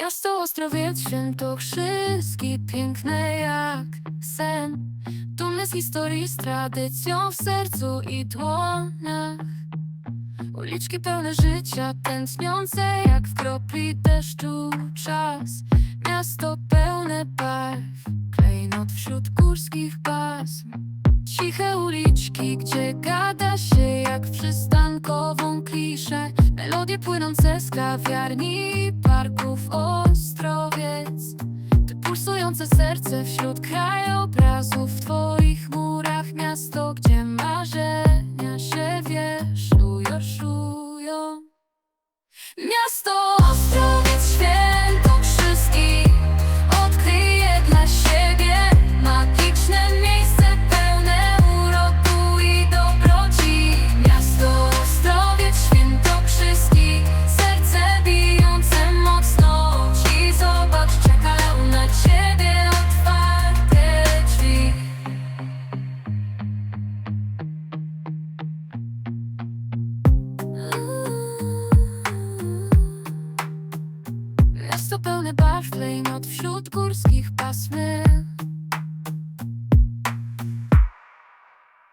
Miasto Ostrowiec Świętokrzyski Piękne jak sen. Dumny z historii z tradycją w sercu i dłoniach. Uliczki pełne życia, tętniące jak w kropli deszczu czas. Miasto pełne barw, klejnot wśród górskich pasm Ciche uliczki, gdzie gada się jak przystankową kliszę. Melodie płynące z kawiarni i serce wśród krajobrazów W twoich murach miasto, gdzie marzenia się wieszują, szują Miasto pełne barw klejnot wśród górskich pasmy.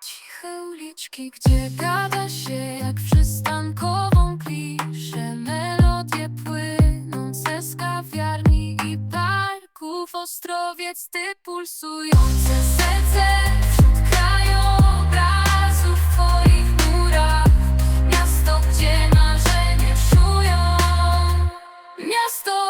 Ciche uliczki, gdzie gada się jak przystankową kliszę Melodie płyną ze skawiarni i parków Ostrowiec, ty pulsujące serce Miasto